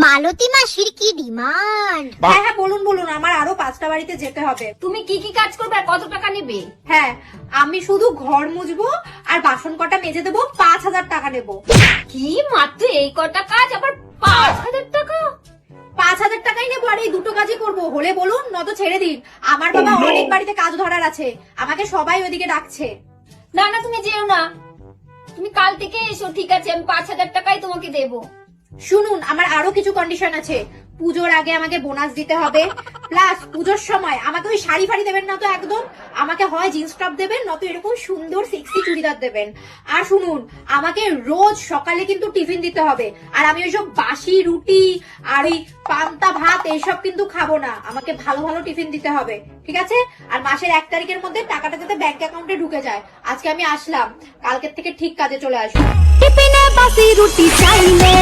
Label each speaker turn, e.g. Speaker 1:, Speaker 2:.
Speaker 1: মালতী মাসির কি ডিমান্ড?
Speaker 2: হ্যাঁ হ্যাঁ বলুন বলুন আমার আরও পাঁচটা বাড়িতে যেতে হবে।
Speaker 3: তুমি কি কি কাজ করবে আর কত টাকা নেবে?
Speaker 2: হ্যাঁ আমি শুধু ঘর মুছবো আর বাসন কটা মেজে দেবো পাঁচ হাজার টাকা নেব।
Speaker 3: কি মাত্র এই কটা কাজ? আবার পাঁচ হাজার টাকা?
Speaker 2: পাঁচ হাজার টাকাই নেব আর এই দুটো কাজই করব। হলে বলুন নত ছেড়ে দিন। আমার বাবা অনেক বাড়িতে কাজ ধরার আছে। আমাকে সবাই ওইদিকে ডাকছে।
Speaker 3: না না তুমি যেও না। তুমি কাল থেকে এসো ঠিক আছে? আমি পাঁচ হাজার টাকাই তোমাকে দেবো।
Speaker 2: শুনুন, আমার আরও কিছু কন্ডিশন আছে। পুজোর আগে আমাকে বোনাস দিতে হবে। প্লাস পুজোর সময় আমাকে ওই শাড়ি ফাড়ি দেবেন না তো একদম? আমাকে হয় জিন্স টপ দেবেন নয়তো এরকম সুন্দর সেক্সি চুড়িদার দেবেন। আর শুনুন, আমাকে রোজ সকালে কিন্তু টিফিন দিতে হবে। আর আমি ওইসব বাসি রুটি, আর ওই পান্তা ভাত এইসব কিন্তু খাব না। আমাকে ভালো ভালো টিফিন দিতে হবে, ঠিক আছে? আর মাসের এক তারিখের মধ্যে টাকাটা যাতে ব্যাংক অ্যাকাউন্টে ঢুকে যায়। আজকে আমি আসলাম, কালকের থেকে ঠিক কাজে চলে আসব।
Speaker 1: টিফিনে বাসি রুটি চাইলে